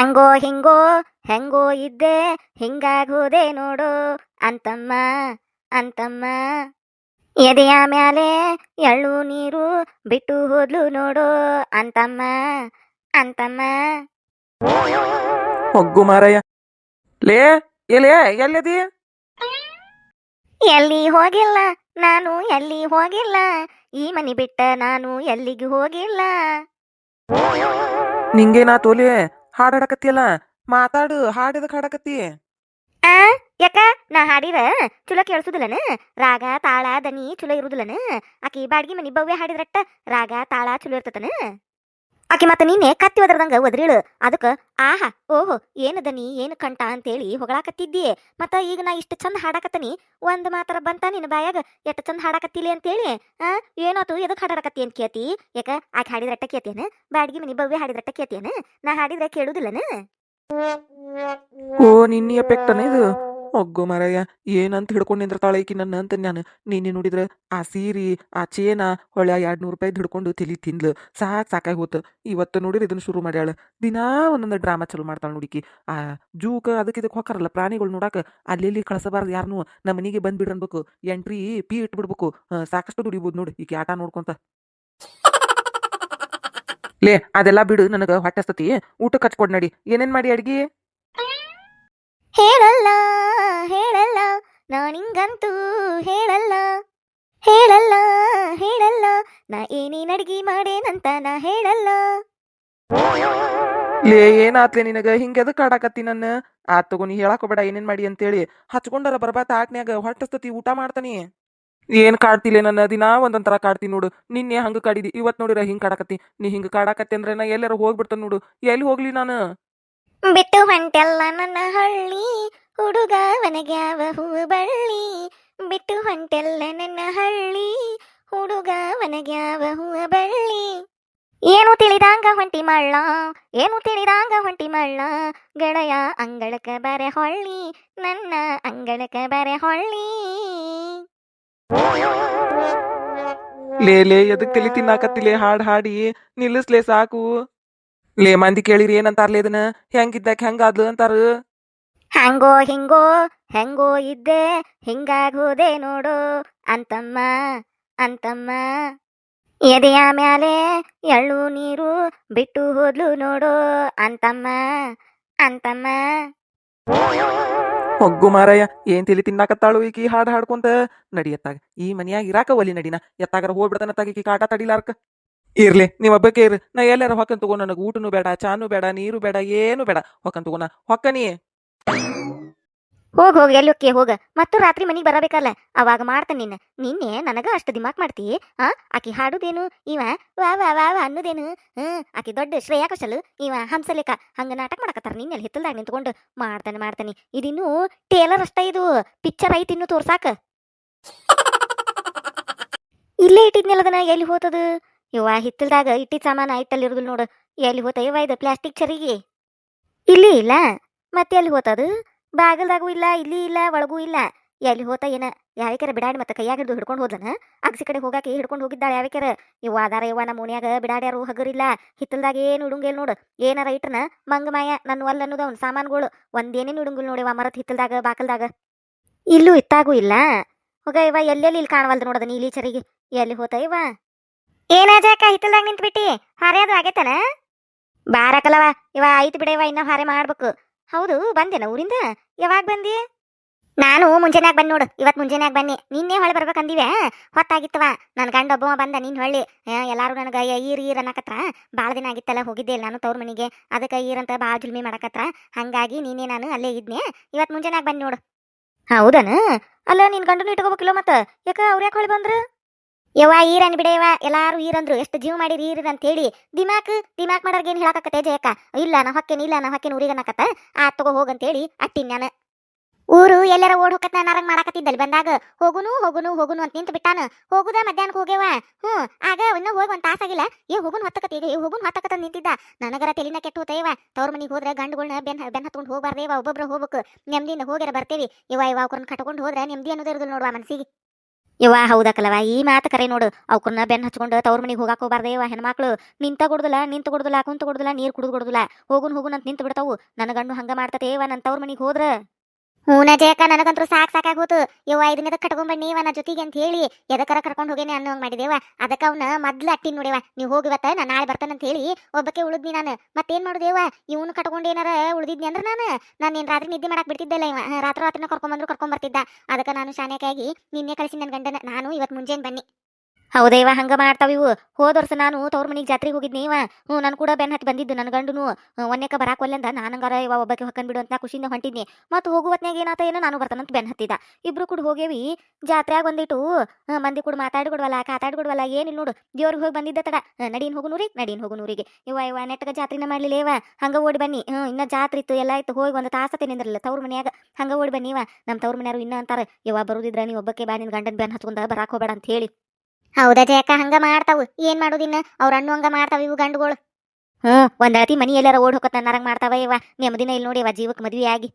ಹಂಗೋ ಹಿಂಗೋ ಹೆಂಗೋ ಇದ್ದೆ ಹಿಂಗಾಗೋದೆ ನೋಡು ಅಂತಮ್ಮ ಅಂತಮ್ಮ. ಎದೆಯ ಮ್ಯಾಲೆ ಎಳ್ಳು ನೀರು ಬಿಟ್ಟು ಹೋದ್ಲು ನೋಡು ಅಂತಮ್ಮ ಅಂತಮ್ಮ. ಹೊಗ್ಗು ಮಾರಯ್ಯ ಲೇ ಎಲೆ ಎಲ್ಲದಿ? ಎಲ್ಲಿ ಹೋಗಿಲ್ಲ ನಾನು ಎಲ್ಲಿ ಹೋಗಿಲ್ಲ ಈ ಮನಿ ಬಿಟ್ಟ ನಾನು ಎಲ್ಲಿಗೂ ಹೋಗಿಲ್ಲ. ನಿಂಗೇನಾ ತೋಲೆ ಹಾಡ್ ಹಾಡಕತ್ತಿಯಲ್ಲ ಮಾತಾಡು, ಹಾಡಿದಕ್ ಹಾಡಕತ್ತಿ ಆ, ಯಾಕ? ನಾ ಹಾಡಿರ ಚಲೋ ಕೇಳಿಸುದಿಲ್ಲನ? ರಾಗ, ತಾಳ, ದನಿ ಚಲೋ ಇರುದಿಲ್ಲನ? ಆಕಿ ಬಾಡ್ಗಿ ಮನಿ ಬವ್ಯ ಹಾಡಿದ್ರಟ್ಟ, ರಾಗ, ತಾಳ ಚಲೋ ಇರ್ತತನ? ಆಕಿ ಮತ್ತೆ ನಿನ್ನೆ ಕತ್ತಿ ಒದರ್ದಂಗ ಒದ್ರಿಳು. ಅದಕ್ಕ, ಆಹಾ, ಓಹೋ ಏನು ನೀ? ಏನು ಕಂಠ? ಅಂತೇಳಿ ಹೊಗಳಾಕತ್ತಿದ್ದೀಯೇ. ಮತ್ತ ಈಗ ನಾ ಇಷ್ಟ ಚಂದ ಹಾಡಾಕತ್ತನಿ. ಒಂದ್ ಮಾತ್ರ ಬಂತ ನಿನ್ನ ಬಾಯಾಗ? ಎಷ್ಟು ಚಂದ ಹಾಡಾಕತ್ತಿಲಿ ಅಂತೇಳಿ. ಆ ಏನೋತು ಎದಕ್ ಹಾಡಾಕತ್ತಿ ಅಂತ ಕೇಳ್ತಿ. ಯಾಕ, ಆಕಿ ಹಾಡಿದ್ರಟ್ಟ ಕೇತಿಯನ ಬಾಡ್ಗಿ ಮನಿ ಭವ್ಯ ಹಾಡಿದ್ರಟ್ಟ ಕೇತಿಯನ ನಾ ಹಾಡಿದ್ರೆ ಕೇಳುದಿಲ್ಲನ? ಓ, ನಿನ್ನ ಎಫೆಕ್ಟನ ಇದು? ಹೊಗ್ಗು ಮಾರಯ್ಯ ಏನಂತ ಹಿಡ್ಕೊಂಡು ನಿಂದಿರ್ತಾಳೆ ಈಕಿ ನನ್ನ ಅಂತ ನಾನು. ನೀನೆ ನೋಡಿದ್ರ ಆ ಸೀರಿ, ಆ ಚೇನ ಹೊಳೆ ಎರಡು ನೂರು ರೂಪಾಯಿ ಹಿಡ್ಕೊಂಡು ತಿಳಿ ತಿಂದ್ಲು. ಸಾಕ್ ಸಾಕಾಗಿ ಹೋತು. ಇವತ್ತು ನೋಡಿದ್ರೆ ಇದನ್ನ ಶುರು ಮಾಡ್ಯಾಳ. ದಿನಾ ಒಂದೊಂದು ಡ್ರಾಮಾ ಚಲೋ ಮಾಡ್ತಾಳೆ ನೋಡಿಕಿ ಆ ಜೂಕ ಅದಕ್ಕೆ ಇದಕ್ಕೆ ಹೊಕ್ಕಾರಲ್ಲ ಪ್ರಾಣಿಗಳು ನೋಡಾಕ. ಅಲ್ಲಿ ಕಳ್ಸಬಾರ್ದು ಯಾರನ್ನು ನಮ್ಮ ಮನೆಗೆ ಬಂದ್ಬಿಡ್ರಿ ಅನ್ಬೇಕು. ಎಂಟ್ರಿ ಪಿ ಇಟ್ಬಿಡ್ಬೇಕು. ಸಾಕಷ್ಟು ದುಡಿಬೋದು ನೋಡಿ ಈಕಿ ಆಟ ನೋಡ್ಕೊಂತ. ಲೇ, ಅದೆಲ್ಲ ಬಿಡು ನನಗೆ ಹೊಟ್ಟೆ ಹಸ್ತತಿ. ಊಟಕ್ಕೆ ಹಚ್ಕೊಡ್ ನಡಿ. ಏನೇನ್ ಮಾಡಿ ಅಡ್ಗಿ? ಹೇಳಲ್ಲ ಹೇಳಲ್ಲ, ನಾನಿಂಗಂತೂ ಹೇಳಲ್ಲ. ಹೇಳಲ್ಲ ಹೇಳಲ್ಲ, ನಾ ಏನೇನ್ ಅಡ್ಗಿ ಮಾಡೇನಂತ ನಾ ಹೇಳಲ್ಲ. ಲೇ, ಏನಾತ್ಲೆ ನಿನಗ? ಹಿಂಗೆದಕ್ ಆಡಾಕತ್ತಿ ನನ್ನ? ಆತ್ ತಗೋ, ನೀ ಹೇಳಾಕ ಬೇಡ ಏನೇನ್ ಮಾಡಿ ಅಂತೇಳಿ. ಹಚ್ಕೊಂಡಾರ ಬರ್ಬಾತ ಆಟ್ನ್ಯಾಗ ಹೊಟ್ಟಸ್ತತಿ ಊಟ ಮಾಡ್ತಾನಿ. ಏನ್ ಕಾಡ್ತಿಲೇ ನನ್ನ? ದಿನಾ ಒಂದೊಂದರ ಕಾಡ್ತಿ ನೋಡು. ನಿನ್ನೆ ಹಂಗ ಕಾಡಿದಿ, ಇವತ್ ನೋಡಿರ ಹಿಂಗ್ ಕಾಡಾಕತ್ತಿ. ನೀ ಹಿಂಗ ಕಾಡಾಕತ್ತಿ ಅಂದ್ರೆ ನಾ ಎಲ್ಲಾರ ಹೋಗ್ಬಿಡ್ತಾನ ನೋಡು. ಎಲ್ಲಿ ಹೋಗ್ಲಿ ನಾನು? ಬಿಟ್ಟು ಹೊಂಟೆಲ್ಲ ನನ್ನ ಹಳ್ಳಿ, ಹುಡುಗ ವನಗ್ಯಾವ ಹೂವು ಬಳ್ಳಿ. ಬಿಟ್ಟು ಹೊಂಟೆಲ್ಲ ನನ್ನ ಹಳ್ಳಿ, ಹುಡುಗ ವನಗ್ಯಾವ ಹೂವು ಬಳ್ಳಿ. ಏನು ತಿಳಿದಂಗ ಹೊಂಟಿ ಮಳ್ಳ, ಏನು ತಿಳಿದಂಗ ಹೊಂಟಿ ಮಳ್ಳ. ಗೆಳೆಯ ಅಂಗಳಕ ಬರೆ ಹೊಳ್ಳಿ, ನನ್ನ ಅಂಗಳಕ ಬರೆ ಹೊಳ್ಳಿ. ಲೇ ಲೇ, ಎದಕ್ ತಲಿ ತಿನ್ನಾಕತ್ತಿಲೆ? ಹಾಡ್ ಹಾಡಿ, ನಿಲ್ಲಿಸ್ಲೇ ಸಾಕು. ಲೇ ಮಂದಿ ಕೇಳಿರಿ ಏನಂತಾರ್ಲಿ ಇದನ್ನ? ಹೆಂಗಿದ್ದಾಕ ಹೆಂಗಾದ್ಲು ಅಂತಾರ? ಹಂಗೋ ಹಿಂಗೋ ಹೆಂಗೋ ಇದ್ದೆ ಹಿಂಗಾಗೋದೆ ನೋಡು ಅಂತಮ್ಮ ಅಂತಮ್ಮ. ಎದೆಯ ಮ್ಯಾಲೆ ಎಳ್ಳು ನೀರು ಬಿಟ್ಟು ಹೋದ್ಲು ನೋಡು ಅಂತಮ್ಮ ಅಂತಮ್ಮ. ಹೊಗ್ಗು ಮಾರಾಯ ಏನ್ ತಿಳಿ ತಿನ್ನಾಕತ್ತಾಳು ಈಕಿ ಹಾಡ್ ಹಾಡ್ಕೊಂತ? ನಡಿಯತ್ತಾಗ ಈ ಮನ್ಯಾಗ ಇರಾಕ ಒಲಿ ನಡಿನ ಎತ್ತಾಗರ ಹೋಗ್ಬಿಡ್ತಾನ ತಾಗ ಈಕಿ ಕಾಟ ತಡಿಲಾರ್ಕ. ಇರ್ಲಿ, ನೀವು ಒಬ್ಬಕ್ಕೆ ಇರ್ ನಾ ಎಲ್ಲಾರ ಹೊಕ್ಕ ತಗೋ ನನಗೆ ಊಟನು ಬೇಡ, ಚಾನು ಬೇಡ, ನೀರು ಬೇಡ, ಏನು ಬೇಡ. ಹೊಕ್ಕನ್ ತಗೋಣ ಹೊಕ್ಕನಿ ಹೋಗ್ ಹೋಗ್ ಎಲ್ಲೊಕ್ಕೆ ಹೋಗ. ಮತ್ತು ರಾತ್ರಿ ಮನಿಗ್ ಬರಬೇಕಲ್ಲ. ಅವಾಗ ಮಾಡ್ತಾನೆ ನಿನ್ನ ನಿನ್ನೆ ನನಗ ಅಷ್ಟು ದಿಮಾಕ್ ಮಾಡ್ತಿ. ಆ, ಆಕಿ ಹಾಡುದೇನು? ಇವ, ವಾ ವಾ ವಾ ವಾ ಅನ್ನೋದೇನು? ಹ್ಮ್, ಆಕಿ ದೊಡ್ಡ ಶ್ರೇಯಾ ಕಶಲ್ ಇವ ಹಂಸಲೇಖ ಹಂಗ ನಾಟಕ ಮಾಡಕತ್ತಾರ ನಿನ್ನೆ ಹಿತ್ತಲ್ದಾಗ ನಿಂತ್ಕೊಂಡು. ಮಾಡ್ತಾನೆ ಮಾಡ್ತಾನೆ. ಇದಿನ್ನು ಟೇಲರ್ ಅಷ್ಟ ಇದು. ಪಿಕ್ಚರ್ ಐತಿ ಇನ್ನು ತೋರ್ಸಾಕ. ಇಲ್ಲೇ ಅದನ್ನ. ಎಲ್ಲಿ ಹೋತದ? ಇವ ಹಿತ್ತಲ್ದಾಗ ಇಟ್ಟಿ ಸಾಮಾನ ಇರುದಿಲ್ಲ ನೋಡು. ಎಲ್ಲಿ ಹೋತ ಇವ ಇದು ಪ್ಲಾಸ್ಟಿಕ್ ಚರಿಗೆ? ಇಲ್ಲಿ ಇಲ್ಲ. ಮತ್ತೆ ಎಲ್ಲಿ ಹೋತದು? ಬಾಗಲ್ದಾಗೂ ಇಲ್ಲ, ಇಲ್ಲಿ ಇಲ್ಲ, ಒಳಗೂ ಇಲ್ಲ. ಎಲ್ಲಿ ಹೋತ ಏನ? ಯಾವ್ಯಾರ ಬಿಡಾಡಿ ಮತ್ತೆ ಕೈಯಾಗ ಹಿಡಿದು ಹಿಡ್ಕೊಂಡು ಹೋದನ ಅಗ್ಸಿ ಕಡೆ ಹೋಗಾಕಿ ಹಿಡ್ಕೊಂಡು ಹೋಗಿದ್ದಾಳೆ ಯಾವ್ಯಾರ ಇವ ಅದಾರ ಇವ ನಮ್ಮ ಓಣ್ಯಾಗ ಬಿಡಾಡ್ಯಾರು, ಹಗರಿಲ್ಲ. ಹಿತ್ತಲ್ದಾಗ ಏನು ಇಡುಂಗಿಲ್ಲ ನೋಡು. ಏನಾರ ಇಟ್ರನ ಮಂಗಮಾಯ ನನ್ನ ಒಲ್ಲ ಅನ್ನೋದು ಅವ್ನ ಸಾಮಾನುಗಳು. ಒಂದೇನೇನು ನೋಡಿ ನೋಡಿವ ಮರತ್ ಹಿತ್ತಲ್ದಾಗ, ಬಾಕಲ್ದಾಗ. ಇಲ್ಲೂ ಇತ್ತಾಗೂ ಇಲ್ಲ. ಹೋಗ ಇವ ಎಲ್ಲೆಲ್ಲಿ ಇಲ್ಲಿ ಕಾಣವಲ್ದು ನೋಡದ ನೀಲಿ ಚರಿಗೆ? ಎಲ್ಲಿ ಹೋತ ಇವ ಏನಾಜಾಕ ಹಿತ್ತಲ್ದಾಗ ನಿಂತ್ಬಿಟ್ಟಿ ಹಾರ್ಯಾದು ಆಗೇತನ? ಬಾರಕಲವ ಇವ ಐತ್ ಬಿಡವ, ಇನ್ನ ಹಾರೆ ಮಾಡ್ಬೇಕು. ಹೌದು, ಬಂದೇನ ಊರಿಂದ? ಯಾವಾಗ ಬಂದಿ? ನಾನು ಮುಂಜಾನ್ಯಾಗ ಬಂದ್ ನೋಡು, ಇವತ್ ಮುಂಜಾನ್ಯಾಗ ಬನ್ನಿ. ನಿನ್ನೆ ಹೊಳೆ ಬರ್ಬೇಕಂದಿವೆ ಹೊತ್ತಾಗಿತ್ತವ. ನನ್ನ ಗಂಡ ಒಬ್ಬವ ಬಂದ, ನೀನ್ ಹೊಳ್ಳಿ. ಎಲ್ಲಾರು ನನಗ ಈರ್ ಈರ್ ಅನ್ನಕತ್ರ. ಬಾಳ ದಿನ ಆಗಿತ್ತಲ್ಲ ಹೋಗಿದ್ದೆ ನಾನು ತವ್ರ ಮನಿಗೆ. ಅದಕ್ಕೆ ಅಂತ ಬಾಳ ಜುಲ್ಮಿ ಮಾಡಕತ್ರ. ಹಂಗಾಗಿ ನೀನೇ ನಾನು ಅಲ್ಲೇ ಇದ್ನೆ. ಇವತ್ ಮುಂಜಾನ್ಯಾಗ ಬಂದ್ ನೋಡು. ಹೌದನ? ಅಲ್ಲ, ನಿನ್ ಗಂಡನು ಇಟ್ಕೋಬೇಕಿಲ್ಲ ಮತ್ತ? ಯಾಕ ಅವ್ರ ಯಾಕೆ ಹೊಳೆ ಬಂದ್ರು? ಯವ್ವ ಈರನ್ ಬಿಡೆಯವ ಎಲ್ಲಾರು ಈರಂದ್ರು, ಎಷ್ಟು ಜೀವ ಮಾಡಿರಿ ಅಂತ ಹೇಳಿ ದಿಮಾಕ್ ದಿಮಾಕ್ ಮಾಡೋರ್ಗೇನು ಹೇಳಕತ್ತೆ ಜಯಕ್ಕ ಇಲ್ಲ ನಾ ಹೊಕ್ಕೇನಿ, ಇಲ್ಲ ನಾ ಹೊಕ್ಕೇನಿ ಊರಿಗೆ ಅನ್ನಕತ್ತ? ಆ, ತಗೋ ಹೋಗಂತೇಳಿ ಅಟ್ಟಿನ್ ನಾನು. ಊರು ಎಲ್ಲರ ಓಡ್ ಹೋಗತ್ತ ನಾರಂಗ್ ಮಾಡಾಕತ್ತಿದ್ದಲ್ಲಿ ಬಂದಾಗ, ಹೋಗುನು ಹೋಗುನು ಹೋಗುನು ಅಂತ ನಿಂತು ಬಿಟ್ಟಾನ. ಹೋಗುದ ಮಧ್ಯಾಹ್ನಕ್ಕೆ ಹೋಗ್ಯವ ಹ್ಞೂ, ಆಗ ಇನ್ನೂ ಹೋಗಿ ಒಂದ್ ತಾಸಾಗಿಲ್ಲ ಏ, ಹೋಗುನ್ ಹೊತ್ತಕತಿ ಏ, ಹೋಗುನ್ ಹೊತ್ತಕತ್ತ ನಿಂತಿದ್ದ. ನನಗರ ತೆಲಿನ ಕೆಟ್ಟ ಹೋತೇವ ತವ್ರ ಮನಿಗೆ ಹೋದ್ರೆ ಗಂಡುಗಳ್ನ ಬೆನ್ ಬೆನ್ ಹತ್ಕೊಂಡು ಹೋಗ್ಬಾರ್ದೇವ ಒಬ್ಬೊಬ್ರು ಹೋಗ್ಬೇಕು. ನೆಮ್ಮದಿಯಿಂದ ಹೋಗ್ಯಾರ ಬರ್ತೇವಿ. ಇವ ಇವ ಅವ್ರನ್ನ ಕಟ್ಕೊಂಡು ಹೋದ್ರೆ ನೆಮ್ಮದಿ ಅನ್ನೋದಿರೋದು ನೋಡುವ ಮನ್ಸಿಗೆ. ಯವ್ವ ಹೌದಕ್ಕಲ್ಲವ ಈ ಮಾತು ಕರೆ ನೋಡು. ಅವ್ಕನ್ನ ಬೆನ್ನ ಹಚ್ಕೊಂಡು ತವ್ರ ಮನೆಗೆ ಹೋಗಾಕ ಹೋಗ್ಬಾರ್ದೆ ಯವ್ವ ಹೆಣ್ಮಕ್ಳು. ನಿಂತ ಕೊಡುದಿಲ್ಲ ನಿಂತ ಕೊಡುದಿಲ್ಲ ಕುಂತ ಕೊಡುದಿಲ್ಲ ನೀರು ಕುಡಿದು ಕೊಡುದಿಲ್ಲ. ಹೋಗುನ್ ಹೋಗುನ್ ಅಂತ ನಿಂತು ಬಿಡ್ತಾವು ನನ್ನ ಗಂಡು ಹಂಗ ಮಾಡ್ತತೆ ಯವ್ವ ನನ್ನ ತವ್ರ ಮನೆಗೆ ಹೋದ್ರ. ಹೂನ ಜಯಕ್ಕ, ನನಗಂತೂ ಸಾಕ್ ಸಾಕಾಗಿ ಇವ ಯವ್ವ, ಇದನ್ನ ಕಟ್ಕೊಂಬಣ್ಣಿ ಇವ ನಾ ಜೊತೆಗೆ ಅಂತ ಹೇಳಿ ಎದಕ್ಕರ ಕರ್ಕೊಂಡು ಹೋಗೇನೆ ಅನ್ನೋ ಮಾಡಿದೇವ ಅದಕ್ಕ ಅವ್ನ ಮೊದ್ಲು ಅಟ್ಟಿ ನೋಡಿವ ನೀವು ಹೋಗಿವತ್ತ ನಾ ನಾಳೆ ಬರ್ತಾನೆ ಅಂತ ಹೇಳಿ ಒಬ್ಬಕ್ಕೆ ಉಳಿದ್ನಿ ನಾನು. ಮತ್ತೇನ್ ಮಾಡುದೇವ ಇವನು ಕಟ್ಕೊಂಡು ಏನಾರ ಉಳಿದಿದ್ನಿ ಅಂದ್ರೆ ನಾನು. ನಾನು ಏನ್ ರಾತ್ರಿ ನಿದ್ದೆ ಮಾಡಕ್ ಬಿಡ್ತಿದ್ದಲ್ಲ ಇವ. ರಾತ್ರಿ ರಾತ್ರಿನ ಕರ್ಕೊಂಬಂದ್ರು ಕರ್ಕೊಂಡ್ ಬರ್ತಿದ್ದ ಅದಕ್ಕೆ ನಾನು ಶಾನ್ಯಕಾಗಿ ನಿನ್ನೆ ಕಳಿಸಿ ನನ್ನ ಗಂಡನ. ನಾನು ಇವತ್ತು ಮುಂಜಾನೆ ಬನ್ನಿ. ಹೌದೇವ ಹಂಗ ಮಾಡ್ತಾವ ಇವು. ಹೋದ ವರ್ಷ ನಾನು ತವ್ರ ಮನಿಗೆ ಜಾತ್ರೆಗೆ ಹೋಗಿದ್ನಿ ಇವ. ಹ್ಞೂ, ನಾನು ಕೂಡ ಬೆನ್ ಹತ್ತಿ ಬಂದಿದ್ದು ನನ್ನ ಗಂಡನು. ಒನ್ನೆಕ ಬರಾಕ್ ಒಲ್ಲೆಂದ ನಾನಂಗಾರ ಇವ ಒಬ್ಬಕ್ಕೆ ಹೊಕ್ಕನ್ ಬಿಡು ಅಂತ ಖುಷಿಯಿಂದ ಹೊಂಟಿದ್ನಿ. ಮತ್ತು ಹೋಗುವತ್ನಾಗ ಏನಾತ ಏನೋ ನಾನು ಬರ್ತಾನಂತ ಬೆನ್ ಹತ್ತಿದ. ಇಬ್ರು ಕೂಡ ಹೋಗೇವಿ ಜಾತ್ರೆಯಾಗ ಬಂದಿಟ್ಟು ಮಂದಿ ಕೂಡ ಕಾತಾಡಿ ಕಾತಾಡ್ಕೊಡ್ವಲ್ಲ ಏನಿಲ್ಲ ನೋಡು. ದೇವ್ರಿಗೆ ಹೋಗಿ ಬಂದಿದ್ದ ತಡ. ನಡೀನ್ ಹೋಗು ನೂರಿ, ನಡೀನ್ ಹೋಗು ನೂರಿಗೆ. ಇವ ಇವ ನೆಟ್ಟಗ ಜಾತ್ರೆನ ಮಾಡ್ಲಿಲ್ಲ ಇವ. ಹಂಗ ಓಡಿ ಬನ್ನಿ. ಹ್ಞೂ, ಇನ್ನ ಜಾತ್ರೆ ಇತ್ತು, ಎಲ್ಲ ಇತ್ತು. ಹೋಗಿ ಒಂದು ತಾಸತೆ ನಿಂದ್ರಲ್ಲ ತವ್ರ ಮನ್ಯಾಗ. ಹಂಗ ಓಡಿ ಬನ್ನಿ ಇವ. ನಮ್ಮ ತವ್ರ ಮನ್ಯಾರು ಇನ್ನ ಅಂತಾರ. ಇವ ಬರುದಿದ್ರ ನೀ ಒಬ್ಬಕ್ಕೆ ಬಾ ನಿನ್ ಗಂಡನ ಬೆನ್ ಹತ್ಕೊಂಡ ಬರಾಕ್ ಹೋಗ್ಬೇಡ ಅಂತ ಹೇಳಿ. ಹೌದಾ ಅಕ್ಕ, ಹಂಗ ಮಾಡ್ತಾವು. ಏನ್ ಮಾಡೋದಿನ್ನ ಅವ್ರ ಅಣ್ಣು ಹಂಗ ಮಾಡ್ತಾವ ಇವು ಗಂಡುಗಳು. ಹ್ಞೂ ಒಂದಳತಿ ಮನಿ ಎಲ್ಲಾರ ಓಡ್ ಹೋಗ ನರಂಗ್ ಮಾಡ್ತಾವ ಇವ ನೆಮ್ಮದಿನ ಇಲ್ಲಿ ನೋಡಿ ಇವ ಜೀವಕ್ಕೆ ಮದ್ವಿ ಆಗಿ.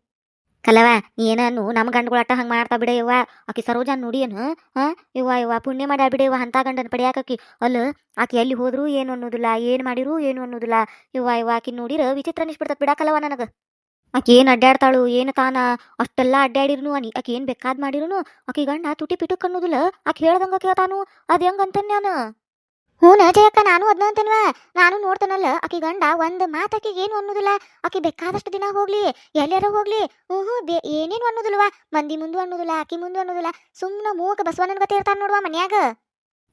ಕಲವ ಏನನ್ನು ನಮ್ಮ ಗಂಡುಗಳ ಅಟ್ಟ ಹಂಗ ಮಾಡ್ತಾ ಬಿಡ ಇವ ಆಕಿ ಸರೋಜಾ ನೋಡಿ ಏನು? ಹಾ ಇವ ಇವ ಪುಣ್ಯ ಮಾಡ್ಯಾ ಬಿಡ ಇವ ಅಂತ ಗಂಡನ ಪಡಿಯಾಕಿ ಅಲ್ಲ ಆಕಿ ಎಲ್ಲಿ ಹೋದ್ರು ಏನು ಅನ್ನೋದಿಲ್ಲ, ಏನ್ ಮಾಡಿರು ಏನು ಅನ್ನೋದಿಲ್ಲ. ಇವ ಇವ ಆಕಿ ನೋಡಿರ ವಿಚಿತ್ರ ಅನಿಸ್ಬಿಡ್ತದ ಬಿಡಾಕಲ್ಲವ ನನಗ. ಆಕಿ ಏನ್ ಅಡ್ಡಾಡ್ತಾಳು, ಏನು ತಾನ? ಅಷ್ಟೆಲ್ಲ ಅಡ್ಡಾಡಿರ್ನು ಅನಿ. ಆಕೆ ಏನು ಬೇಕಾದ್ ಮಾಡಿರುನು ಆಕಿ ಗಂಡ ತುಟಿ ಪಿಟುಕ್ ಅನ್ನೋದಿಲ್ಲ. ಆಕೆ ಹೇಳ್ದಂಗ ಕೇಳ್ತಾನು ಅದು ಹೆಂಗ್ ಅಂತೇನ್ ನಾನು? ಹೂನ ಜಯಕ್ಕ ನಾನು ಅದ್ನ ಅಂತೇನ್ವ. ನಾನು ನೋಡ್ತೇನಲ್ಲ, ಆಕೆ ಗಂಡ ಒಂದು ಮಾತ್ ಏನು ಅನ್ನೋದಿಲ್ಲ. ಆಕೆ ಬೇಕಾದಷ್ಟು ದಿನ ಹೋಗ್ಲಿ ಎಲ್ಲಾರ ಹೋಗ್ಲಿ. ಹ್ಞೂ ಹ್ಞೂ ಬೇ ಏನೇನು ಅನ್ನೋದಿಲ್ವಾ ಮಂದಿ ಮುಂದೆ ಅನ್ನೋದಿಲ್ಲ, ಆಕಿ ಮುಂದೆ ಅನ್ನೋದಿಲ್ಲ. ಸುಮ್ಮನೆ ಮೂಕ ಬಸವಣ್ಣನ ಗತೆ ಇರ್ತಾನ ನೋಡುವ ಮನ್ಯಾಗ.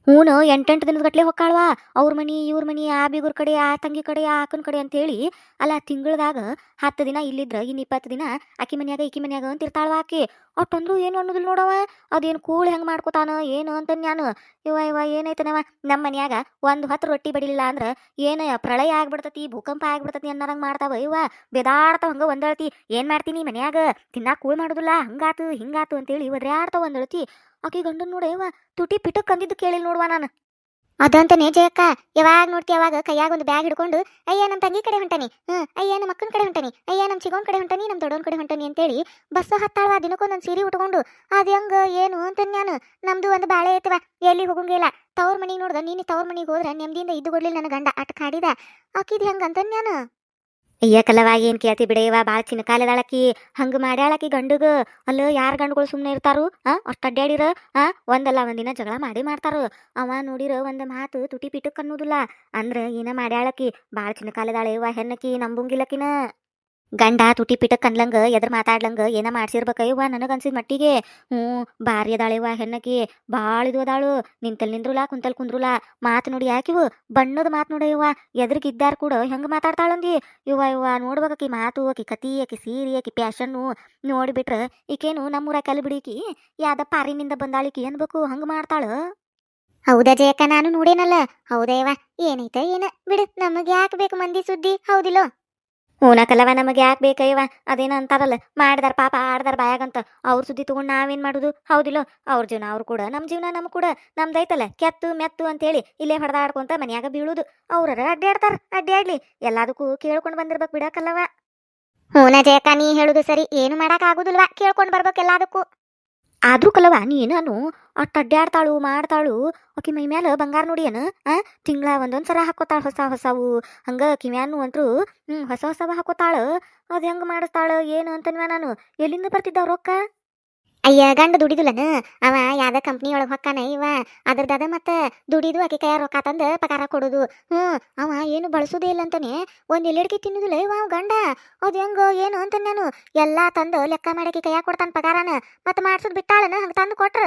ಹೂನು ಎಂಟೆಂಟು ದಿನದ ಗಟ್ಲೆ ಹೊಕ್ಕಾಳ್ವ. ಅವ್ರ ಮನಿ, ಇವ್ರ ಮನಿ, ಆ ಬಿಗುರ್ ಕಡೆ, ಆ ತಂಗಿ ಕಡೆ, ಆ ಅಕ್ಕನ ಕಡೆ ಅಂತೇಳಿ ಅಲ್ಲ ತಿಂಗಳದಾಗ ಹತ್ತು ದಿನ ಇಲ್ಲಿದ್ರ ಇನ್ನು ಇಪ್ಪತ್ತು ದಿನ ಆಕಿ ಮನ್ಯಾಗ ಈಕಿ ಮನ್ಯಾಗ ಅಂತ ಇರ್ತಾಳ್ವ ಆಕಿ. ಒಟ್ಟಂದ್ರು ಏನು ಅನ್ನೋದಿಲ್ಲ ನೋಡವ? ಅದೇನು ಕೂಳ್ ಹೆಂಗ್ ಮಾಡ್ಕೊತಾನ, ಏನು ಅಂತ ನಾನು ಇವ ಇವ ಏನೈತನವ ನಮ್ಮ ಮನ್ಯಾಗ ಒಂದು ಹೊತ್ತು ರೊಟ್ಟಿ ಬಡಿಲಿಲ್ಲ ಅಂದ್ರ ಏನ ಪ್ರಳಯ ಆಗ್ಬಿಡ್ತತಿ, ಭೂಕಂಪ ಆಗ್ಬಿಡ್ತತಿ ಅನ್ನೋರಂಗ್ ಮಾಡ್ತಾವ ಇವ ಬೆದಾಡ್ತಾವ ಹಂಗ ಒಂದಳತಿ ಏನು ಮಾಡ್ತೀನಿ ಮನ್ಯಾಗ? ತಿನ್ನಾಕ ಕೂಳ್ ಮಾಡೋದಿಲ್ಲ. ಹಂಗಾತು, ಹಿಂಗಾತು ಅಂತೇಳಿ ಒದ್ರಾಡ್ತಾವ ಒಂದಳತಿ ಆಕಿ ಗಂಡನ್ ನೋಡ ಇವ ತುಟಿ ಪಿಟಕ್ ಕಂದಿದ್ದು ಕೇಳಿಲ್ಲ ನೋಡುವ ನಾನು. ಅದಂತಾನೆ ಜಯಕ್ಕ, ಯಾವಾಗ ನೋಡ್ತಿ ಯಾವಾಗ ಕೈಯಾಗ ಒಂದು ಬ್ಯಾಗ್ ಹಿಡ್ಕೊಂಡು, ಅಯ್ಯ ನಮ್ಮ ತಂಗಿ ಕಡೆ ಹೊಂಟಾನಿ, ಹ್ಮ್, ಅಯ್ಯ ನಮ್ಮ ಅಕ್ಕನ ಕಡೆ ಹೊಂಟಾನಿ, ಅಯ್ಯ ನಮ್ಮ ಚಿಗೋನ್ ಕಡೆ ಹೊಂಟಾನಿ ನಮ್ಮ ದೊಡ್ಡೋನ್ ಕಡೆ ಹೊಂಟಾನಿ ಅಂತೇಳಿ ಬಸ್ ಹತ್ತಾಳ ದಿನಕ್ಕೊಂದೊಂದು ಸೀರೆ ಉಟ್ಕೊಂಡು, ಅದು ಹೆಂಗ, ಏನು? ಅಂತ ನಾನು, ನಮ್ದು ಒಂದು ಬಾಳೆ ಐತವ ಎಲ್ಲಿ ಹೋಗಂಗಿಲ್ಲ ತವ್ರ ಮನಿಗೆ ನೋಡ್ದ, ನೀನು ತವ್ರ ಮನಿಗೆ ಹೋದ್ರೆ ನೆಮ್ಮದಿಯಿಂದ ಇದ್ದು ಕೊಡ್ಲಿಲ್ಲ ನನ್ನ ಗಂಡ, ಅಟ್ ಕಾಡಿದ ಹೆಂಗ? ಅಂತ ನಾನು. ಅಯ್ಯ ಕಲವಾಗಿ ಏನ್ ಕೇಳ್ತಿ ಬಿಡೆಯವ ಭಾಳ ಚಿನ್ನಕಾಲದಾಳಕಿ ಹಂಗ ಮಾಡ್ಯಾಳಕಿ ಗಂಡುಗ. ಅಲ್ಲ, ಯಾರ ಗಂಡುಗಳು ಸುಮ್ಮನೆ ಇರ್ತಾರು? ಆ, ಅಷ್ಟು ಅಡ್ಡಾಡಿರ ಆ, ಒಂದಲ್ಲ, ಒಂದಿನ ಜಗಳ ಮಾಡಿ ಮಾಡ್ತಾರು. ಅವ ನೋಡಿರ, ಒಂದ್ ಮಾತು ತುಟಿ ಪಿಟಕ್ ಅನ್ನೋದಿಲ್ಲ. ಅಂದ್ರ, ಏನ ಮಾಡ್ಯಾಳಕಿ? ಭಾಳ ಚಿನ್ನಕಾಲದಾಳೆ ಇವ ಹೆಣ್ಣಕಿ, ನಂಬುಂಗಿಲ್ಲಕಿನ. ಗಂಡ ತುಟಿ ಪಿಟಕ್ ಅನ್ಲಂಗ ಎದ್ರ ಮಾತಾಡ್ಲಂಗ ಏನ ಮಾಡ್ಸಿರ್ಬೇಕ ಇವ ನನಗ್ ಅನ್ಸಿದ ಮಟ್ಟಿಗೆ. ಹ್ಞೂ ಭಾರಿ ಅದಾಳ ಇವ ಹೆಣ್ಣಕಿ, ಭಾಳ ಇದು ಅದಾಳು. ನಿಂತಲ್ ನಿಂದ್ರುಲ, ಕುಂತಲ್ ಕುಂದ್ರುಲ. ಮಾತು ನೋಡಿ ಯಾಕಿವು? ಬಣ್ಣದ ಮಾತು ನೋಡ ಇವ ಎದ್ರಿಗಿದ್ದಾರ ಕೂಡ ಹೆಂಗ ಮಾತಾಡ್ತಾಳಂದಿ? ಇವ ಇವ ನೋಡ್ಬೇಕಿ ಮಾತು, ಆಕಿ ಕತಿ, ಆಕಿ ಸೀರೆ, ಆಕಿ ಪ್ಯಾಷನ್ನು ನೋಡಿಬಿಟ್ರ ಈಕೇನು ನಮ್ಮೂರ ಕಲ್ ಬಿಡಿಕಿ, ಯಾವ್ದ ಪಾರಿನಿಂದ ಬಂದಾಳಿಕಿ ಅನ್ಬೇಕು, ಹಂಗ ಮಾಡ್ತಾಳ? ಹೌದಾ ಜಯಕ್ಕ, ನಾನು ನೋಡೇನಲ್ಲ. ಹೌದೇವ ಏನೈತ ಏನ? ಬಿಡು, ನಮಗೆ ಯಾಕೆ ಬೇಕು ಮಂದಿ ಸುದ್ದಿ? ಹೌದಿಲ್ಲೋ? ಹೂನ ಕಲವ ನಮಗೆ ಯಾಕೆ ಬೇಕಯ್ಯವ? ಅದೇನ ಅಂತಾರಲ್ಲ, ಮಾಡ್ದಾರ ಪಾಪ, ಆಡ್ದಾರ ಬಾಯಾಗಂತ. ಅವ್ರ ಸುದ್ದಿ ತಗೊಂಡ್ ನಾವೇನ್ ಮಾಡುದು? ಹೌದಿಲ್ಲೋ? ಅವ್ರ ಜೀವನ ಅವ್ರು ಕೂಡ ನಮ್ಮ ಜೀವನ ನಮ್ಮ ಕೂಡ. ನಮ್ದೈತಲ್ಲ, ಕೆತ್ತು, ಮೆತ್ತು ಅಂತೇಳಿ ಇಲ್ಲೇ ಹೊಡೆದಾಡ್ಕೊಂತ ಮನ್ಯಾಗ ಬೀಳುದು. ಅವ್ರ ಅಡ್ಡಾಡ್ತಾರ ಅಡ್ಡಾಡ್ಲಿ ಎಲ್ಲದಕ್ಕೂ ಕೇಳ್ಕೊಂಡು ಬಂದಿರ್ಬೇಕು ಬಿಡಕಲ್ಲವ. ಹೂನ ಜಯಕ್ಕ, ನೀ ಹೇಳುದು ಸರಿ. ಏನು ಮಾಡಕ್ ಕೇಳ್ಕೊಂಡು ಕೇಳ್ಕೊಂಡ್ ಬರ್ಬೇಕು ಎಲ್ಲದಕ್ಕೂ. ಆದ್ರೂ ಕಲವ ನೀನು ಅಟ್ ಅಡ್ಡಾಡ್ತಾಳು ಮಾಡ್ತಾಳು, ಆಕೆ ಮೈ ಮ್ಯಾಲ ಬಂಗಾರ ನೋಡಿ ಏನು? ಆ, ತಿಂಗಳ ಒಂದೊಂದು ಸರ ಹಾಕೋತಾಳ ಹೊಸ ಹೊಸವು. ಹಂಗ ಮ್ಯಾನು ಅಂತರು ಹ್ಞೂ ಹೊಸ ಹೊಸವ ಹಾಕೋತಾಳ. ಅದು ಹೆಂಗೆ ಮಾಡಿಸ್ತಾಳೆ, ಏನು ಅಂತನ್ವ ನಾನು? ಎಲ್ಲಿಂದ ಬರ್ತಿದ್ದಾವ ರೊಕ್ಕ? ಅಯ್ಯ, ಗಂಡ ದುಡಿದಿಲ್ಲನ? ಅವ ಯಾವ್ದ ಕಂಪ್ನಿ ಒಳಗೆ ಹೊಕ್ಕಾನ? ಇವ ಅದ್ರದಾದ ಮತ್ತೆ ದುಡಿದು ಆಕೆ ಕೈಯ ರೊಕ್ಕ ತಂದ ಪಗಾರ ಕೊಡುದು. ಹ್ಮ್, ಅವ ಏನು ಬಳಸೋದೇ ಇಲ್ಲ ಅಂತಾನೆ ಒಂದು ಎಲ್ಲಿಡ್ಕಿ ತಿನ್ನುದಿಲ್ಲ? ಇವ ಗಂಡ. ಅದು ಹೆಂಗ, ಏನು ಅಂತ ನಾನು. ಎಲ್ಲಾ ತಂದು ಲೆಕ್ಕ ಮಾಡಕ್ಕೆ ಕೈಯಾಗ ಕೊಡ್ತಾನೆ ಪಗಾರನ. ಮತ್ತೆ ಮಾಡ್ಸೋದು ಬಿಟ್ಟಾಳನ? ಹಂಗ ತಂದು ಕೊಟ್ರ.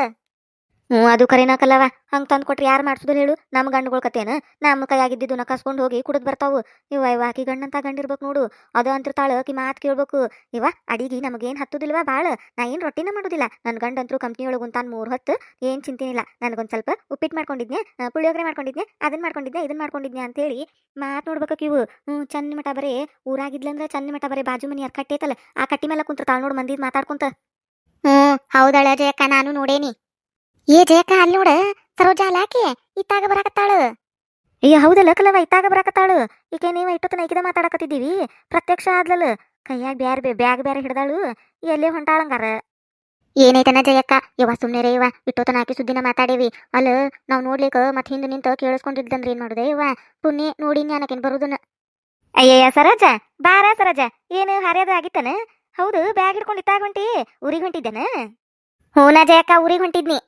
ಹ್ಞೂ, ಅದು ಕರೆನಾಕಲ್ಲವ ಹಂಗೆ ತಂದು ಕೊಟ್ರೆ ಯಾರು ಹೇಳು? ನಮ್ಮ ಗಂಡುಗಳ ಕತೆನ. ನಮ್ಮ ಕೈಯಾಗಿದ್ದಿದ್ದು ನಕಾಸ್ಕೊಂಡು ಹೋಗಿ ಕುಡಿದು ಬರ್ತಾವು. ಇವ ಇವ ಆಕಿ ಗಂಡಂತ ಗಂಡಿರ್ಬೇಕು ನೋಡು. ಅದು ಅಂತಿರ್ತಾಳ ಆಕಿ ಮಾತು ಕೇಳ್ಬೇಕು. ಇವ, ಅಡಿಗೆ ನಮಗೇನು ಹತ್ತುದಿಲ್ವಾ ಭಾಳ ನಾ ಏನು ರೊಟ್ಟಿನ ಮಾಡುದಿಲ್ಲ. ನನ್ನ ಗಂಡಂತ್ರು ಕಂಪ್ನಿ ಒಳಗೆ ತಾನು ಮೂರು ಹೊತ್ತು. ಏನು ಚಿಂತಿನಿಲ್ಲ. ನನಗೊಂದು ಸ್ವಲ್ಪ ಉಪ್ಪಿಟ್ಟು ಮಾಡ್ಕೊಂಡಿದ್ನೆ ಪುಳಿಯೋಗರೆ ಮಾಡ್ಕೊಂಡಿದ್ನೆ ಅದನ್ನು ಮಾಡ್ಕೊಂಡಿದ್ದೆ ಇದನ್ನು ಮಾಡ್ಕೊಂಡಿದ್ನೆ ಅಂತೇಳಿ ಮಾತು ನೋಡ್ಬೇಕು ಇವು. ಹ್ಞೂ, ಚಂದ ಮಟ ಬರೇ. ಊರಾಗಿದ್ಲಂದ್ರೆ ಚಂದ ಮಟ ಬರೇ. ಬಾಜು ಮನಿ ಯಾರು ಕಟ್ಟೈತಲ್ಲ ಆ ಕಟ್ಟಿ ಮೇಲೆ ಕುಂತಿರ್ತಾಳ ನೋಡು ಮಂದಿ ಮಾತಾಡ್ಕೊಂತ. ಹ್ಞೂ ಹೌದಳ ಜಯಕ್ಕ ನಾನು ನೋಡೇನಿ. ಏ ಜಯಕ್ಕ ಅಲ್ಲಿ ನೋಡ ಸರೋಜಾ ಅಲ್ಲಾಕಿ ಇತ್ತಾಗ ಬರಾಕತ್ತಾಳು. ಅಯ್ಯ ಹೌದಲ್ಲ ಕಲವ ಇತ್ತಾಗ ಬರಾಕತ್ತಾಳು. ಈಕೆ ನೀವು ಇಟ್ಟೊತ್ತನ ನೈಕಿದ ಮಾತಾಡಕತ್ತಿದ್ದೀವಿ. ಪ್ರತ್ಯಕ್ಷ ಆದ್ಲಲ್ಲ ಕೈಯಾಗ ಬ್ಯಾರ ಬ್ಯಾಗ್ ಬ್ಯಾರೆ ಹಿಡ್ದಾಳು. ಎಲ್ಲೇ ಹೊಂಟಾಳಂಗಾರ? ಏನೈತನ ಜಯಕ್ಕ ಯವ್ವ ಸುಮ್ಮನೆ ಇವ ಇಟ್ಟೋತನ ಹಾಕಿ ಸುದ್ದಿನ ಮಾತಾಡೇವಿ. ಅಲ್ಲ ನಾವು ನೋಡ್ಲಿಕ್ಕೆ ಮತ್ತೆ ಹಿಂದೆ ನಿಂತ ಕೇಳಿಸ್ಕೊಂಡಿದ್ದಂದ್ರೆ ಏನ್ ಮಾಡುದೆ ಇವ ಪುಣ್ಯ ನೋಡಿ ಜ್ಞಾನಕ್ಕೇನ್ ಬರುದನ. ಅಯ್ಯಯ್ಯ ಸರೋಜ ಬಾರ ಸರೋಜ. ಏನು ಹರಿಯೋದು ಆಗಿತ್ತನ? ಹೌದು ಬ್ಯಾಗ್ ಹಿಡ್ಕೊಂಡು ಇತ್ತಾಗ ಹೊಂಟಿ ಊರಿಗೆ ಹೊಂಟಿದ್ದೇನ? ಹೂನ ಜಯಕ್ಕ ಊರಿಗೆ ಹೊಂಟಿದ್ನಿ.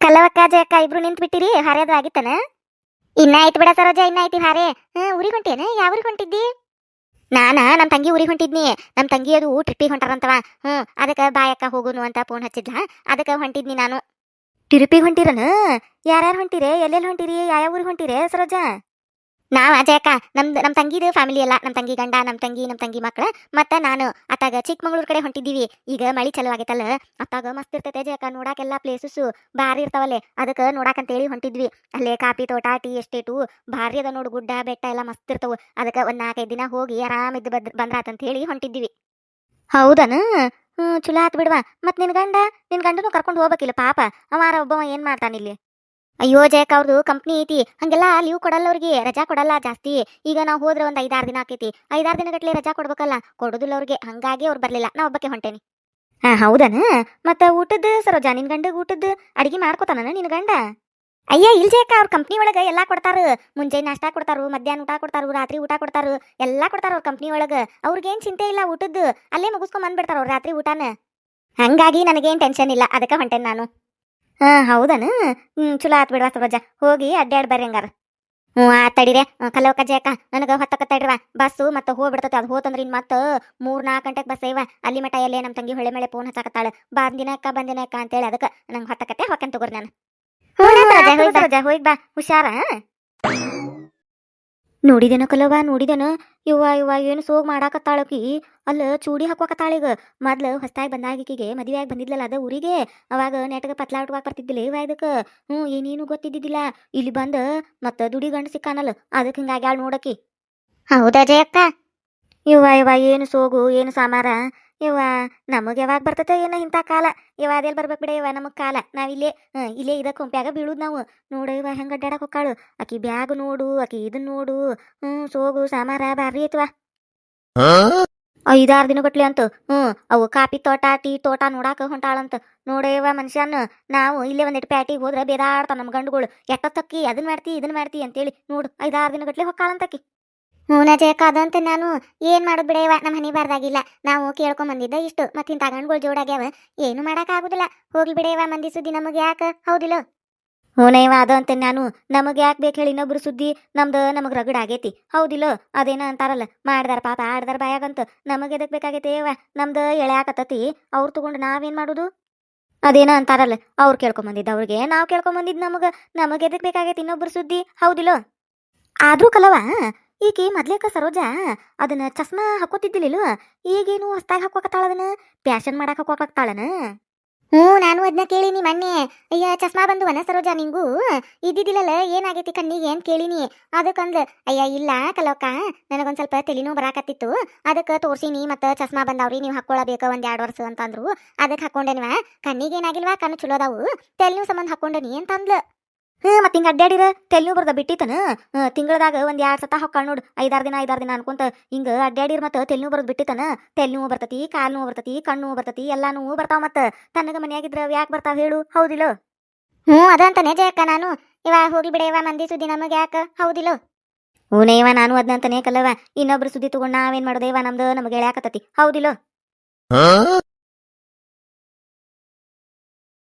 ಕಲ್ಲವಕ್ಕ ಜಯಕ್ಕ ಇಬ್ರು ನಿಂತ್ ಬಿಟ್ಟಿರಿ ಹರಿಯೋದು ಆಗಿತ್ತನ? ಇನ್ನ ಆಯ್ತು ಬಿಡ ಸರೋಜ, ಇನ್ನ ಐತಿ ಹಾರೆ. ಹ್ಮ್ ಊರಿಗೆ ಹೊಂಟೇನ ಯಾವ ಊರಿಗೆ ಹೊಂಟಿದ್ದಿ? ನಾನ ನಮ್ಮ ತಂಗಿ ಊರಿಗೆ ಹೊಂಟಿದ್ನಿ. ನಮ್ಮ ತಂಗಿ ಅದು ಟ್ರಿಪ್ಪಿಗೆ ಹೊಂಟಾರಂತವ. ಹ್ಞೂ ಅದಕ್ಕೆ ಬಾಯಕ್ಕ ಹೋಗುನು ಅಂತ ಫೋನ್ ಹಚ್ಚಿದ್ಲ. ಅದಕ್ಕೆ ಹೊಂಟಿದ್ನಿ ನಾನು. ಟ್ರಿಪ್ಪಿಗೆ ಹೊಂಟಿರನ? ಯಾರ್ಯಾರು ಹೊಂಟಿರಿ? ಎಲ್ಲೆಲ್ಲಿ ಹೊಂಟಿರಿ? ಯಾವ ಊರಿಗೆ ಹೊಂಟಿರಿ ಸರೋಜ? ನಾವ ಅಜಯಕ್ಕ ನಮ್ದು ನಮ್ಮ ತಂಗಿದು ಫ್ಯಾಮಿಲಿ ಎಲ್ಲ ನಮ್ಮ ತಂಗಿ ಗಂಡ ನಮ್ಮ ತಂಗಿ ನಮ್ಮ ತಂಗಿ ಮಕ್ಕಳ ಮತ್ತು ನಾನು, ಅತ್ತಾಗ ಚಿಕ್ಕಮಂಗ್ಳೂರು ಕಡೆ ಹೊಂಟಿದ್ದೀವಿ. ಈಗ ಮಳಿ ಚಲೋ ಆಗೈತಲ್ಲ, ಅತ್ತಾಗ ಮಸ್ತ್ ಇರ್ತೈತೆ ಜಯಕ್ಕ ನೋಡಾಕೆಲ್ಲ ಪ್ಲೇಸಸ್ಸು ಭಾರಿ ಇರ್ತಾವಲ್ಲ, ಅದಕ್ಕೆ ನೋಡಾಕಂತೇಳಿ ಹೊಂಟಿದ್ವಿ. ಅಲ್ಲೇ ಕಾಫಿ ತೋಟ, ಟೀ ಎಸ್ಟೇಟು, ಭಾರಿ ಅದ ನೋಡು, ಗುಡ್ಡ, ಬೆಟ್ಟ ಎಲ್ಲ ಮಸ್ತ್ ಇರ್ತಾವೆ. ಅದಕ್ಕೆ ಒಂದು ನಾಲ್ಕೈದು ದಿನ ಹೋಗಿ ಆರಾಮಿದ್ದು ಬದ್ ಬಂದ್ರಾತಂತ ಹೇಳಿ ಹೊಂಟಿದ್ವಿ ಹೌದನ? ಹ್ಞೂ ಚಲೋ ಆತು ಬಿಡ್ವಾ. ಮತ್ತು ನಿನ್ನ ಗಂಡ ನಿನ್ನ ಗಂಡನೂ ಕರ್ಕೊಂಡು ಹೋಗ್ಬೇಕಿಲ್ಲ ಪಾಪ. ಅವಾರ ಒಬ್ಬವ ಏನು ಮಾಡ್ತಾನಿಲ್ಲಿ ಅಯ್ಯೋ ಜಯಕ್ಕ ಅವ್ರದ್ದು ಕಂಪ್ನಿ ಐತಿ. ಹಂಗೆಲ್ಲ ಲೀವ್ ಕೊಡಲ್ಲ ಅವ್ರಿಗೆ. ರಜಾ ಕೊಡಲ್ಲ ಜಾಸ್ತಿ. ಈಗ ನಾವು ಹೋದ್ರೆ ಒಂದ್ ಐದಾರು ದಿನ ಆಕೈತಿ. ಐದಾರು ದಿನ ಗಟ್ಲೆ ರಜಾ ಕೊಡ್ಬೇಕಲ್ಲ. ಕೊಡೋದಿಲ್ಲ ಅವ್ರಿಗೆ. ಹಂಗಾಗಿ ಅವ್ರು ಬರಲಿಲ್ಲ. ನಾ ಒಬ್ಬಕ್ಕೆ ಹೊಂಟೇನಿ. ಹಾ ಹೌದನ? ಮತ್ತೆ ಊಟದ ಸರೋಜಾ ನಿನ್ ಗಂಡಗ್ ಊಟದ ಅಡಿಗೆ ಮಾಡ್ಕೊತಾನ ನಿನ್ ಗಂಡ? ಅಯ್ಯ ಇಲ್ ಜಯಕ್ಕ ಅವ್ರ ಕಂಪ್ನಿ ಒಳಗ ಎಲ್ಲ ಕೊಡ್ತಾರ. ಮುಂಜಾನೆ ನಾಷ್ಟಾ ಕೊಡ್ತಾರು ಮಧ್ಯಾಹ್ನ ಊಟ ಕೊಡ್ತಾರು ರಾತ್ರಿ ಊಟ ಕೊಡ್ತಾರು. ಎಲ್ಲಾ ಕೊಡ್ತಾರ ಅವ್ರ ಕಂಪ್ನಿ ಒಳಗ. ಅವ್ರಿಗೇನ್ ಚಿಂತೆ ಇಲ್ಲ ಊಟದ್ದು ಅಲ್ಲೇ ಮುಗಿಸ್ಕೊಂಡ್ ಬಂದ್ಬಿಡ್ತಾರ ಅವ್ರ ರಾತ್ರಿ ಊಟನ. ಹಂಗಾಗಿ ನನಗೇನ್ ಟೆನ್ಷನ್ ಇಲ್ಲ. ಅದಕ್ಕೆ ಹೊಂಟೇನ್ ನಾನು. ಹಾ ಹೌದನ? ಹ್ಮ್ ಚಲೋ ಆತ್ ಬಿಡ್ವಾ ತಗೋಜ ಹೋಗಿ ಅಡ್ಡಾಡ್ ಬರ್ರಿ ಹಂಗಾರ. ಹ್ಞೂ ಆತ್ ತಡಿರೆ. ಜಯಕ್ಕ ನನಗೆ ಹೊತ್ತಕ್ಕ ತಡಿರುವ. ಬಸ್ಸು ಮತ್ತೆ ಹೋಗ್ಬಿಡ್ತೈತೆ ಅದು ಹೋತಂದ್ರೆ ಇನ್ ಮತ್ತೆ ಮೂರ್ ನಾಲ್ಕು ಗಂಟೆಗೆ ಬಸ್ ಇವ ಅಲ್ಲಿ ಮಟ ಎಲ್ಲೇ ನಮ್ಮ ತಂಗಿ ಹೊಳೆ ಮಳೆ ಫೋನ್ ಹಚ್ಚಾಕತ್ತಾಳ. ಬಂದಿನ ಅಕ್ಕ ಬಂದಿನ ಅಕ್ಕ ಅಂತೇಳಿ ಅದಕ್ಕೆ ನಂಗೆ ಹೊತ್ತಕತ್ತೆ ಹೊಕ್ಕಂತ ತಗೋರಿ ನಾನು. ಹೋಗಿ ಬಾ. ಹುಷಾರ? ನೋಡಿದೇನ ಕಲವ ನೋಡಿದೇನ? ಇವ್ವ ಇವ್ವ ಏನು ಸೋಗ್ ಮಾಡಾಕತ್ತಾಳಕಿ ಅಲ್ಲ, ಚೂಡಿ ಹಾಕೋಕತ್ತಾಳೀಗ ಮೊದ್ಲು ಹೊಸ್ತಾಗಿ ಬಂದಾಗಿಕಿಗೆ ಮದುವೆಯಾಗಿ ಬಂದಿದ್ಲಲ್ಲ ಅದ ಊರಿಗೆ. ಅವಾಗ ನೆಟ್ಗ ಪತ್ಲಾ ಉಟ್ಕೊಕ್ ಬರ್ತಿದ್ದಿಲ್ಲ ಇವ ಇದಕ್ಕೆ? ಹ್ಞೂ ಏನೇನು ಗೊತ್ತಿದ್ದಿದ್ದಿಲ್ಲ. ಇಲ್ಲಿ ಬಂದ ಮತ್ತೆ ದುಡಿ ಗಂಡು ಸಿಕ್ಕಾನಲ್ಲ ಅದಕ್ಕೆ ಹಿಂಗಾಗ್ಯಾಳ ನೋಡಕಿ ಹೌದಾ ಜಯಕ್ಕ? ಇವ್ವ ಇವ ಏನು ಸೋಗು, ಏನು ಸಾಮಾರ? ಇವ್ವ ನಮಗೆ ಯಾವಾಗ ಬರ್ತೈತೆ ಏನ ಇಂಥ ಕಾಲ. ಇವ ಅದೆಲ್ಲಿ ಬರ್ಬೇಕು ಬಿಡ ಇವ ನಮಗೆ ಕಾಲ. ನಾವಿಲ್ಲೇ ಇಲ್ಲೇ ಇಲ್ಲೇ ಇದ ಕೊಂಪ್ಯಾಗ ಬೀಳುದು ನಾವು. ನೋಡ ಇವ ಹೆಂಗ ಅಡ್ಡಾಡಕ್ ಹೊಕ್ಕಾಳು. ಆಕಿ ಬ್ಯಾಗ್ ನೋಡು ಆಕಿ ಇದನ್ ನೋಡು. ಹ್ಮ್ ಸೋಗು ಸಾಮಾರ ಬಾರಿ ಐತವ. ಐದಾರು ದಿನ ಗಟ್ಲೆ ಅಂತ. ಹ್ಮ್ ಅವು ಕಾಫಿ ತೋಟ ಟೀ ತೋಟ ನೋಡಾಕ ಹೊಂಟಾಳಂತ. ನೋಡೇವ ಮನುಷ್ಯನ ನಾವು ಇಲ್ಲೇ ಒಂದಿಟ್ಟು ಪ್ಯಾಟಿಗೆ ಹೋದ್ರೆ ಬೇದಾಡ್ತಾವ ನಮ್ಮ ಗಂಡುಗಳು. ತಕ್ಕಿ ಅದನ್ ಮಾಡ್ತಿ ಇದನ್ ಮಾಡ್ತಿ ಅಂತೇಳಿ ನೋಡು. ಐದಾರು ದಿನ ಗಟ್ಲೆ ಹೊಕ್ಕಾಳಂತಕಿ ಹ್ಞೂ ಜಯಕ್ಕ ಅದಂತ ನಾನು ಏನ್ ಮಾಡೋದು ಬಿಡೇವ? ನಮ್ಮ ಹನಿ ಬಾರ್ದಾಗಿಲ್ಲ. ನಾವು ಕೇಳ್ಕೊಂಡ್ ಬಂದಿದ್ದ ಇಷ್ಟು. ಮತ್ತೆ ಇಂಥ ಗಂಡುಗಳು ಜೋಡಾಗ್ಯಾವ. ಏನು ಮಾಡಕ್ ಆಗುದಿಲ್ಲ ಹೋಗ್ಲಿ ಬಿಡೇವ ಮಂದಿ ಸುದ್ದಿ ನಮಗೆ ಯಾಕ? ಹೌದಿಲ್ಲ? ಹೂನಯ್ಯವ ಅದು ಅಂತ ನಾನು ನಮಗೆ ಯಾಕ್ ಬೇಕು ಹೇಳಿ ಇನ್ನೊಬ್ರು ಸುದ್ದಿ? ನಮ್ದು ನಮಗೆ ರಗಡ ಆಗೈತಿ. ಹೌದಿಲ್ಲ? ಅದೇನ ಅಂತಾರಲ್ಲ, ಮಾಡ್ದಾರ ಪಾಪ, ಆಡ್ದಾರ ಬಾಯಾಗಂತ. ನಮಗೆ ಎದಕ್ ಬೇಕಾಗೈತೆ ಯವ್ವ? ನಮ್ದು ಎಳ್ಯಾಕತ್ತತಿ ಅವ್ರು ತಗೊಂಡು ನಾವೇನ್ ಮಾಡುದು? ಅದೇನ ಅಂತಾರಲ್ಲ, ಅವ್ರು ಕೇಳ್ಕೊಂಬಂದಿದ್ದ ಅವ್ರಿಗೆ. ನಾವು ಕೇಳ್ಕೊಂಬಂದಿದ್ ನಮಗ. ನಮಗೆ ಎದಕ್ ಬೇಕಾಗೈತಿ ಇನ್ನೊಬ್ರು ಸುದ್ದಿ? ಹೌದಿಲ್ಲ? ಆದ್ರೂ ಕಲವ ಈಕಿ ಮೊದ್ಲೇಕ ಸರೋಜಾ ಅದನ್ನ ಚಸ್ಮಾ ಹಾಕೋತಿದ್ದಿಲ್ಲ ಈಗೇನು ಹೊಸ್ದಾಗಿ ಹಾಕೋಕತ್ತಾಳ ಅದನ್ನ? ಪ್ಯಾಶನ್ ಮಾಡಕ್ ಹಾಕೋಕತ್ತಾಳನ ಹ್ಞೂ, ನಾನು ಅದನ್ನ ಕೇಳಿನಿ ಮೊನ್ನೆ ಅಯ್ಯ, ಚಸ್ಮಾ ಬಂದುವನ ಸರೋಜಾ ನಿಂಗೂ? ಇದ್ದಿದ್ದಿಲ್ಲಲ್ಲ ಏನಾಗೈತಿ ಕಣ್ಣಿಗೆ ಅಂತ ಕೇಳಿನಿ? ಅದಕ್ಕಂದ್ಲ ಅಯ್ಯ, ಇಲ್ಲ ಕಲೋಕ, ನನಗೊಂದು ಸ್ವಲ್ಪ ತಲೆನೂ ಬರಾಕತ್ತಿತ್ತು. ಅದಕ್ಕೆ ತೋರ್ಸಿನಿ ಮತ್ತೆ ಚಸ್ಮಾ ಬಂದಾವ್ರಿ, ನೀವು ಹಾಕೊಳ್ಳಬೇಕು ಒಂದ್ ಎರಡು ವರ್ಷ ಅಂತಂದ್ರು. ಅದಕ್ಕೆ ಹಾಕೊಂಡೇನಿವ ಕಣ್ಣಿಗೆ ಏನಾಗಿಲ್ವಾ ಕಣ್ಣು ಚಲೋ ಅದಾವು. ತಲೆನೂ ಸಂಬಂಧ ಹಾಕೊಂಡೇನಿ ಅಂತ ಅಂದ್ಲ ಹ್ಞೂ ಮತ್ತೆ ಹಿಂಗೆ ಅಡ್ಡಾಡಿರ ತೆಲ್ನೂ ಬರ್ದ ಬಿಟ್ಟಿತನ? ತಿಂಗಳದಾಗ ಒಂದ್ ಎರಡು ಸತ ಹೊಕ್ಕಳ ನೋಡು. ಐದಾರು ದಿನ ಐದಾರು ದಿನ ಅನ್ಕೊಂತ ಹಿಂಗ ಅಡ್ಡಾಡಿರ್ ಮತ್ತೆ ತೆಲ್ನೂ ಬರೋದು ಬಿಟ್ಟಿತನ? ತೆಲ್ ನೋವು ಬರ್ತತಿ ಕಾಲ್ ನೋವು ಬರ್ತತಿ, ಕಣ್ಣು ಬರ್ತತಿ ಎಲ್ಲಾ ನೋವು ಬರ್ತಾವ ಮತ್ತ. ತನಗ ಮನ್ಯಾಗಿದ್ರ ಯಾಕೆ ಬರ್ತಾವ ಹೇಳು. ಹೌದಿಲ್ಲ? ಹ್ಞೂ ಅದಂತಾನೆ ಜಯಕ್ಕ ನಾನು. ಇವ ಹೋಗಿ ಬಿಡೆಯವ ಮಂದಿ ಸುದ್ದಿ ನಮಗೆ ಯಾಕ? ಹೌದಿಲ್ಲ? ಹೂನೇವ ನಾನು ಅದಂತಾನೆ ಕಲ್ಲವ. ಇನ್ನೊಬ್ರು ಸುದ್ದಿ ತಗೊಂಡ್ ನಾವೇನ್ ಮಾಡೋದೇವ ನಮ್ದು ನಮಗೆ ಎಳ್ಯಾಕತ್ತತಿ ಹೌದಿಲ್ಲ?